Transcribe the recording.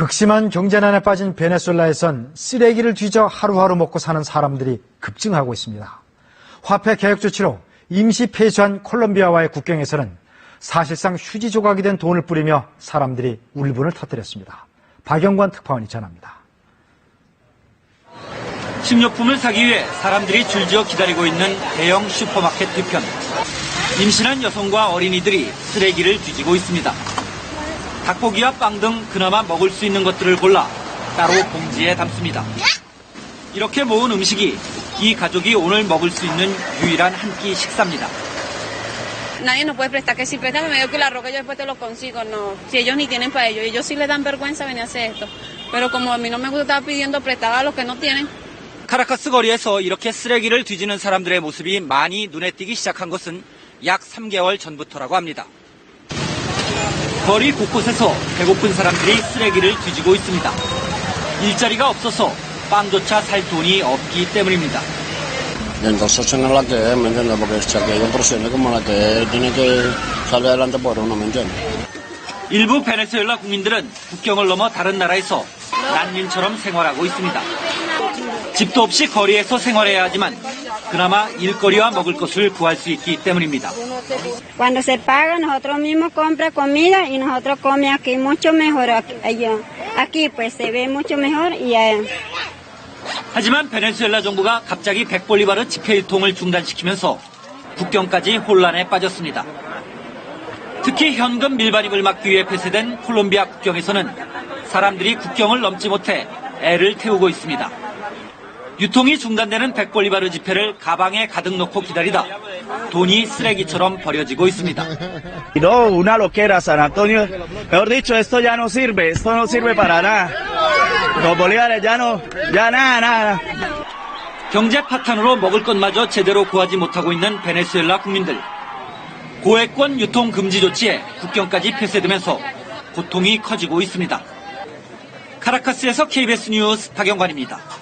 극심한 경제난에 빠진 베네수엘라에선 쓰레기를 뒤져 하루하루 먹고 사는 사람들이 급증하고 있습니다. 화폐 개혁 조치로 임시 폐쇄한 콜롬비아와의 국경에서는 사실상 휴지 조각이 된 돈을 뿌리며 사람들이 울분을 터뜨렸습니다. 박영관 특파원이 전합니다. 식료품을 사기 위해 사람들이 줄지어 기다리고 있는 대형 슈퍼마켓 뒤편. 임신한 여성과 어린이들이 쓰레기를 뒤지고 있습니다. 닭고기와 빵 등 그나마 먹을 수 있는 것들을 골라 따로 봉지에 담습니다. 이렇게 모은 음식이 이 가족이 오늘 먹을 수 있는 유일한 한 끼 식사입니다. Nadie nos puede prestar, que si préstame me dio que la roca yo después te lo consigo, no. Si ellos ni tienen para ellos, ellos sí les dan vergüenza venir a hacer esto. Pero como a mí no me gusta estar pidiendo prestado a los que no tienen, 카라카스 거리에서 이렇게 쓰레기를 뒤지는 사람들의 모습이 많이 눈에 띄기 시작한 것은 약 3개월 전부터라고 합니다. 거리 곳곳에서 배고픈 사람들이 쓰레기를 뒤지고 있습니다. 일자리가 없어서 빵조차 살 돈이 없기 때문입니다. Y entonces no es la que es, ¿me entiendes? Porque si aquí hay operaciones como la que es, tiene que salir adelante por uno, ¿me entiendes? 일부 베네수엘라 국민들은 국경을 넘어 다른 나라에서 난민처럼 생활하고 있습니다. 집도 없이 거리에서 생활해야 하지만 그나마 일거리와 먹을 것을 구할 수 있기 때문입니다. Cuando se paga, nosotros mismos compra comida y nosotros come aquí mucho mejor. Allá. aquí pues se ve mucho mejor y allá. 하지만 베네수엘라 정부가 갑자기 100볼리바르 지폐 유통을 중단시키면서 국경까지 혼란에 빠졌습니다. 특히 현금 밀반입을 막기 위해 폐쇄된 콜롬비아 국경에서는 사람들이 국경을 넘지 못해 애를 태우고 있습니다. 유통이 중단되는 100볼리바르 지폐를 가방에 가득 넣고 기다리다 돈이 쓰레기처럼 버려지고 있습니다. No, una loquera San Antonio. Mejor dicho, esto ya no sirve, esto no sirve para nada. Los bolívares ya no, ya nada, nada. 경제 파탄으로 먹을 것마저 제대로 구하지 못하고 있는 베네수엘라 국민들. 고액권 유통 금지 조치에 국경까지 폐쇄되면서 고통이 커지고 있습니다. 카라카스에서 KBS 뉴스 박영관입니다.